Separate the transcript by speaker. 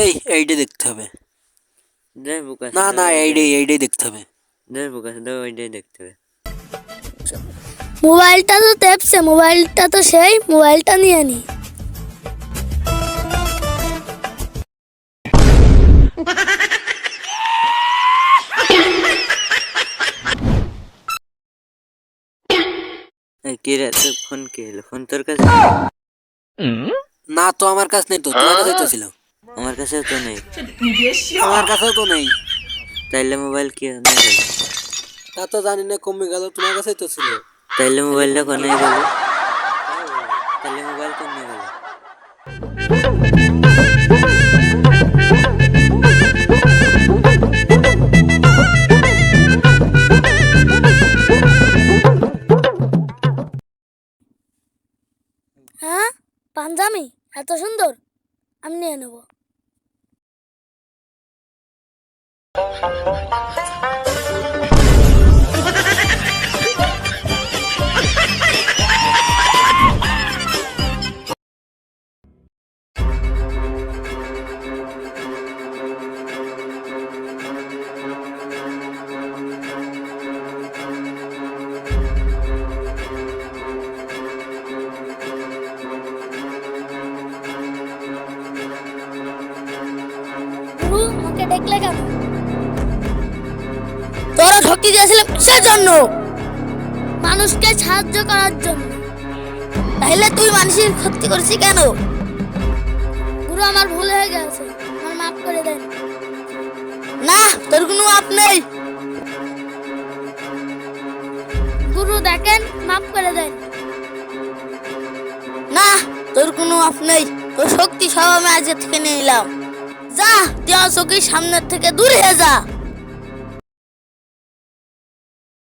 Speaker 1: এই এইটা দেখতে হবে।
Speaker 2: বুকা
Speaker 1: না না এইটাই এইটাই দেখতে হবে।
Speaker 2: দেখ বুকা দাও ওইটাই দেখতে হবে।
Speaker 3: মোবাইলটা তো টেপছে মোবাইলটা তো সেই মোবাইলটা নিয়ে নি।
Speaker 2: এই কে রে ফোন কে এলো? ফোন তোর কাছে?
Speaker 1: না তো আমার কাছে নেই তো তোমার কাছেই তো ছিল
Speaker 2: আমার কাছে তো নেই।
Speaker 1: আমার কাছেও তো নেই।
Speaker 2: তাইলে মোবাইল কি গেল
Speaker 1: তা তো জানি না কমে গেল তোমার কাছেই তো ছিল।
Speaker 2: তাইলে মোবাইলটা কোনে গেল তাইলে মোবাইল কোনে গেল
Speaker 3: হ্যাঁ পাঞ্জামি এত সুন্দর। আমি নিয়ে নেব। আমাকে দেখলে কেন? তোরা দিয়েছিলাম কিসের জন্য? মানুষকে সাহায্য করার জন্য। তাহলে তুই মানুষের ক্ষতি করছিস কেন? গুরু আমার ভুল হয়ে গেছে আমার মাফ করে দেন। না তোর কোনো মাপ নেই। গুরু দেখেন মাফ করে দেন। না তোর কোনো মাপ নেই। তোর শক্তি সব আমি আজকে থেকে নিয়ে নিলাম। যা তুই অশোকের সামনের থেকে দূরে যা।